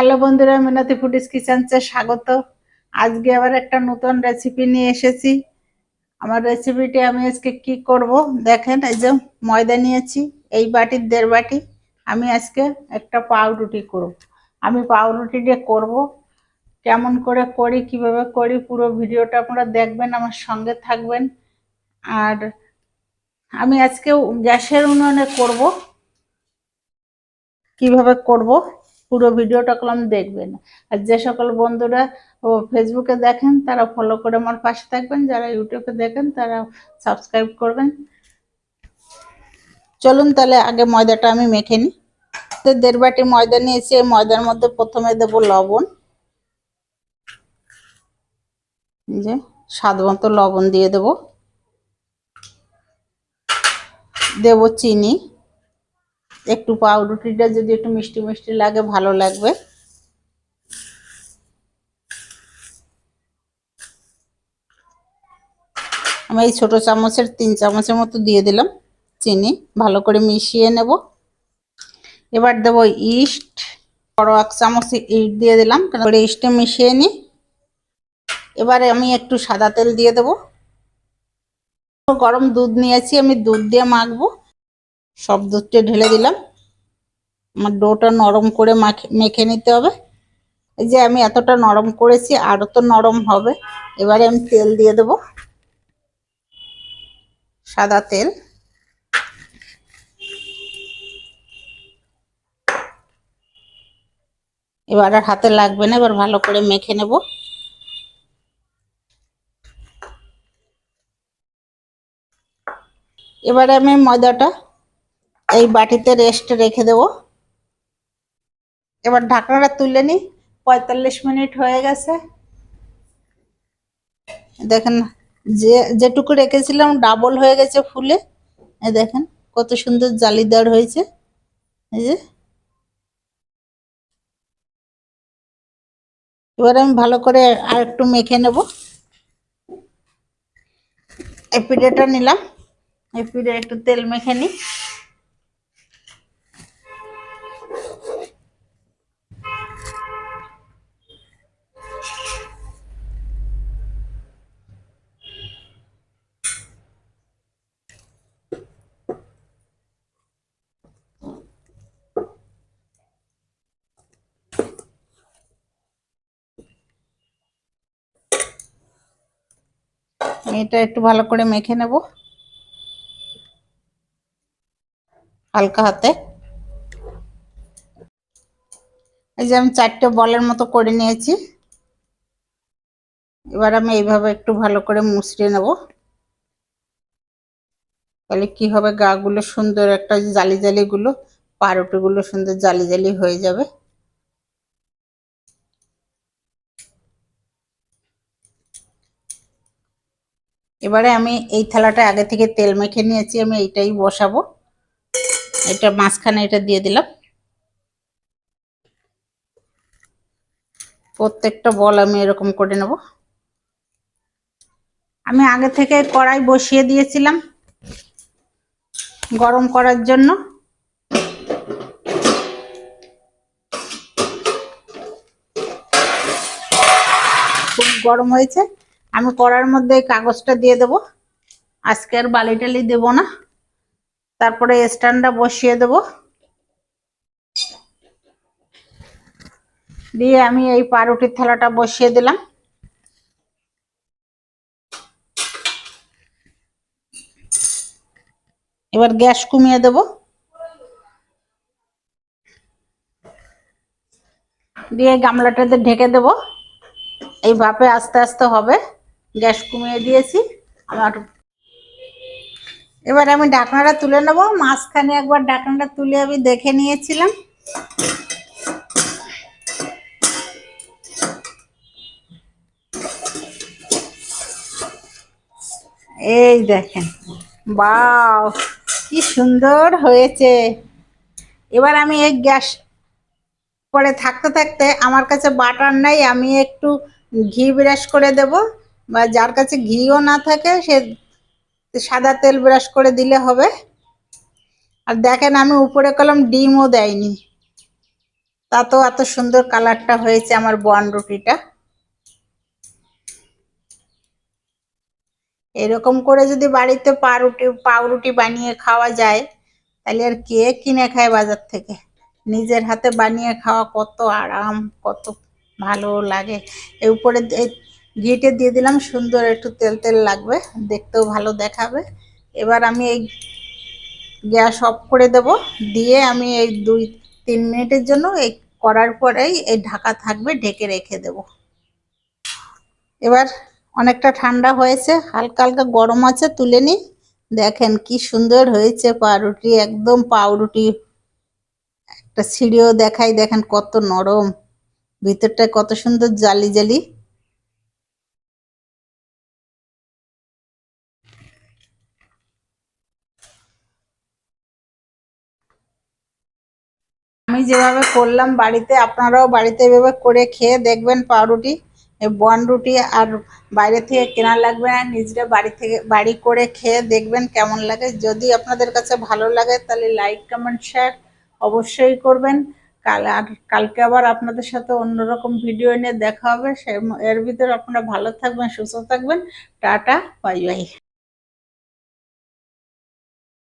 Hello বন্ধুরা, মিনতি foodies কিচেন্সে স্বাগত। আজকে আবার একটা নতুন রেসিপি নিয়ে এসেছি। আমার রেসিপিটি আমি আজকে কি করব? দেখেন, এই যে ময়দা নিয়েছি, এই বাটির দেড় বাটি। আমি আজকে একটা পাউরুটি করব। আমি পাউরুটি দিয়ে করব, কেমন করে করি, কীভাবে করি, পুরো ভিডিওটা আপনারা দেখবেন, আমার সঙ্গে থাকবেন। আর আমি আজকে গ্যাসের উনুনে করব। কীভাবে করব? পুরো ভিডিওটা কলম দেখবেন। আর যে সকল বন্ধুরা ফেসবুকে দেখেন, তারা ফলো করে আমার পাশে থাকবেন। যারা ইউটিউবে দেখেন, তারা সাবস্ক্রাইব করবেন। চলুন তাহলে আগে ময়দাটা আমি মেখে নিই। তো দেড় বাটি ময়দা নিয়েছি, এই ময়দার মধ্যে প্রথমে দেব লবণ। যে স্বাদ মতো লবণ দিয়ে দেব। দেব চিনি। একটু পাউরুটিটা যদি একটু মিষ্টি মিষ্টি লাগে, ভালো লাগবে। আমি এই ছোটো চামচের, তিন চামচের মতো দিয়ে দিলাম চিনি। ভালো করে মিশিয়ে নেব। এবার দেব ইস্ট। বড় এক চামচ ইস্ট দিয়ে দিলাম করে ইস্টে মিশিয়ে নিই। এবারে আমি একটু সাদা তেল দিয়ে দেব। গরম দুধ নিয়েছি, আমি দুধ দিয়ে মাখবো। সব দুধটা ঢেলে দিলাম। আমার ডোটা নরম করে মাখে, মেখে নিতে হবে। এই যে আমি এতটা নরম করেছি আরও তো নরম হবে। এবারে আমি তেল দিয়ে দেব। সাদা তেল। এবার আর হাতে লাগবে না, এবার ভালো করে মেখে নেব। এবারে আমি ময়দাটা এই বাটিতে রেস্ট রেখে দেব। এবার ঢাকনাটা তুলে নিই। পঁয়তাল্লিশ মিনিট হয়ে গেছে। দেখেন, যে, যেটুকু রেখেছিলাম ডাবল হয়ে গেছে ফুলে। এই দেখেন, কত সুন্দর জালিদার হয়েছে। এই যে। এবার আমি ভালো করে আর একটু মেখে নেব। এই পিঠেটা নিলাম। এই পিঠে একটু তেল মেখে নিই। এটা একটু ভালো করে মেখে নেব। হালকা হাতে। এই যে আমি চারটে বলের মতো করে নিয়েছি। এবার আমি এইভাবে একটু ভালো করে মুছড়ে নেব। তাহলে কি হবে, গাগুলো সুন্দর একটা জালি জালি গুলো পাউরুটিগুলো সুন্দর জালি জালি হয়ে যাবে। এবারে আমি এই থালাটা আগে থেকে তেল মেখে নিয়েছি, আমি এইটাই বসাবো। এটা মাঝখানে এটা দিয়ে দিলাম। প্রত্যেকটা বল আমি এরকম করে নেব। আমি আগে থেকে কড়াই বসিয়ে দিয়েছিলাম গরম করার জন্য। খুব গরম হয়েছে। আমি কড়ার মধ্যে কাগজটা দিয়ে দেব। আজকে আর বালি টালি দেবো না। তারপরে স্ট্যান্ডটা বসিয়ে দেব। দিয়ে আমি এই পাউরুটির থালাটা বসিয়ে দিলাম। এবার গ্যাস কমিয়ে দেব। দিয়ে গামলাটাতে ঢেকে দেব। এই ভাপে আস্তে আস্তে হবে। গ্যাস কমিয়ে দিয়েছি আমার এবার আমি ডাকনাটা তুলে নেব। মাঝখানে একবার ডাকনাটা তুলে আমি দেখে নিয়েছিলাম। এই দেখেন, বাও, কি সুন্দর হয়েছে। এবার আমি এই গ্যাস পরে থাকতে থাকতে আমার কাছে বাটার নাই, আমি একটু ঘি ব্রাশ করে দেব। বা যার কাছে ঘিও না থাকে, সে সাদা তেল ব্রাশ করে দিলে হবে। আর দেখেন আমি উপরে কলম ডিমও দেয়নি। তাতেও এত সুন্দর কালারটা হয়েছে আমার বন রুটিটা। এরকম করে যদি বাড়িতে পাউরুটি পাউরুটি বানিয়ে খাওয়া যায়, তাহলে আর কে কিনে খায় বাজার থেকে? নিজের হাতে বানিয়ে খাওয়া কত আরাম, কত ভালো লাগে। এর উপরে ঘিটে দিয়ে দিলাম, সুন্দর একটু তেল তেল লাগবে, দেখতেও ভালো দেখাবে। এবার আমি এই গ্যাস অফ করে দেব, দিয়ে আমি এই দুই তিন মিনিটের জন্য এই করার পরেই এই ঢাকা থাকবে, ঢেকে রেখে দেব। এবার অনেকটা ঠান্ডা হয়েছে, হালকা হালকা গরম আছে, তুলে নিই। দেখেন কি সুন্দর হয়েছে পাউরুটি, একদম পাউরুটি। একটা সিঁড়িও দেখাই, দেখেন কত নরম। ভিতরটা কত সুন্দর জালি জালি। আমি যেভাবে করলাম বাড়িতে, আপনারাও বাড়িতে এভাবে করে খেয়ে দেখবেন পাউরুটি বন রুটি আর বাইরে থেকে কেনা লাগবে না, নিজেরা বাড়ি থেকে, বাড়ি করে খেয়ে দেখবেন কেমন লাগে। যদি আপনাদের কাছে ভালো লাগে তাহলে লাইক কমেন্ট শেয়ার অবশ্যই করবেন। কাল আর কালকে আবার আপনাদের সাথে অন্যরকম ভিডিও নিয়ে দেখা হবে। সে, এর ভিতরে আপনারা ভালো থাকবেন, সুস্থ থাকবেন। Tata bye bye